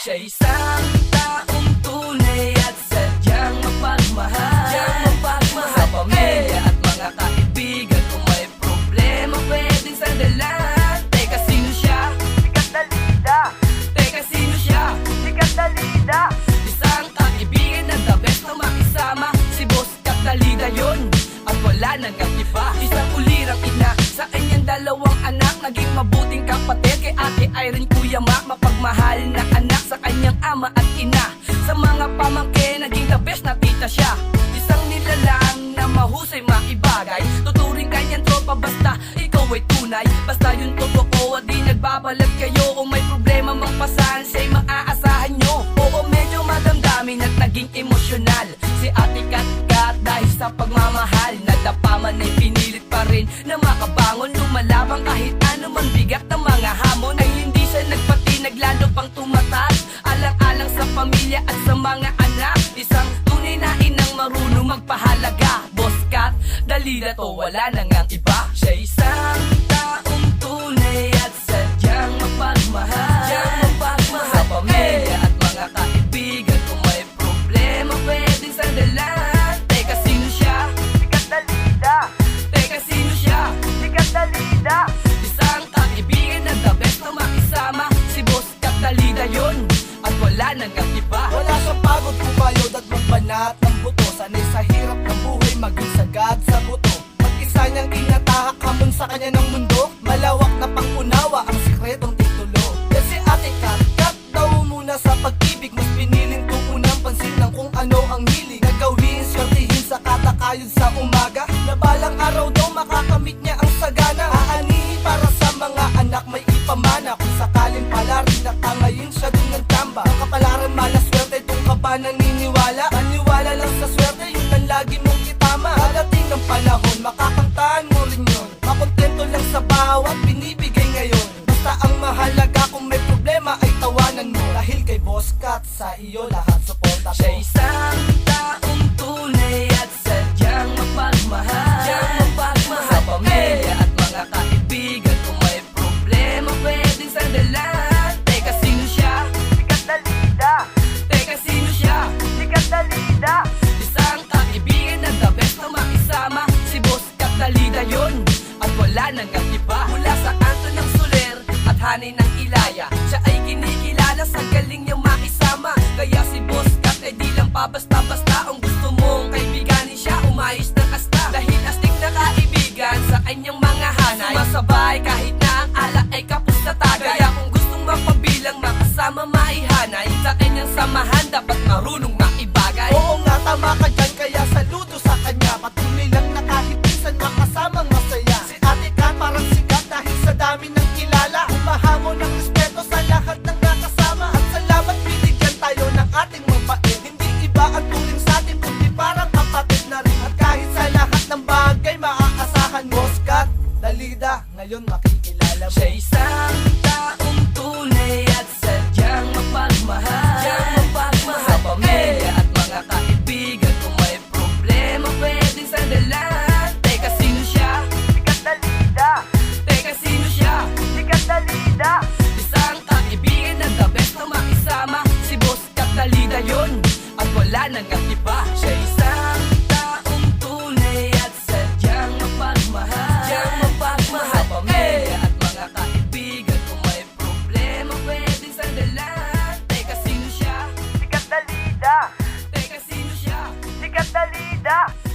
Siya isang taong tunay at sadyang mapagmahal. Sadyang mapagmahal. Sa pamilya at mga kaibigan Kung may problema pwedeng sandalan Teka sino siya? Sikat na lida, Teka sino siya? sikat na lida. Isang kaibigan na the best na makisama. Si Boss Katalida yun At wala nang ang iba Isang ulirang ina Sa kanyang dalawang anak. Naging mabuting kapatid Kay ate Irene Kuya Mac. Mapagmahal na anak Sa kanyang ama at ina. Sa mga pamangkin Naging the best na tita siya. Isang nilalang na mahusay maibagay. Tuturing kanyang tropa Basta ikaw ay tunay. Basta yung totoo At di nagbabalat kayo. Kung may problema magpasan Siya'y maaasahan nyo. Oo medyo madamdamin at naging emosyonal. Si Ate Kat Kat dahil sa pagmamahal Nadapa man ay pinilit pa rin Na makabangon. Lumalabang kahit man bigat ng mga hamon Ay hindi siya nagpatinag lalo pang tumatas Alang-alang sa pamilya at sa mga anak. Isang tunay na inang marunong magpahalaga. Boss Kat, dalila to wala nang ang iba. Siya isang At wala siyang pagod kumayod at magbanat ng buto. Sanay sa hirap ng buhay maging sa buto. Mag-isa niyang inatahak hamon sa kanya ng mundo Malawak na pangunawa ang naniniwala Maniwala lang sa swerte yun ang lagi mong itama. Dadating ng panahon makakantaan mo rin yun. Makontento lang sa bawat binibigay ngayon. Basta ang mahalaga kung may problema ay tawanan mo. Dahil kay Boss Cat sa iyo lahat suporta ko. Siya isang wala nang ang iba. Mula sa kanto ng Soler At hanay ng Ilaya Siya ay kinikilala sa galing niyang makisama ngayon makikilala mo. Siya isang taong tunay at sadyang mapagmahal. Sadyang mapagmahal. Sa pamilya at mga kaibigan Kung may problema pwedeng sandalan. Teka sino siya? Si Catalina Teka sino siya? Si Catalina Isang kaibigan na the best na makisama. Si Boss Catalina yun At wala nang iba stuff.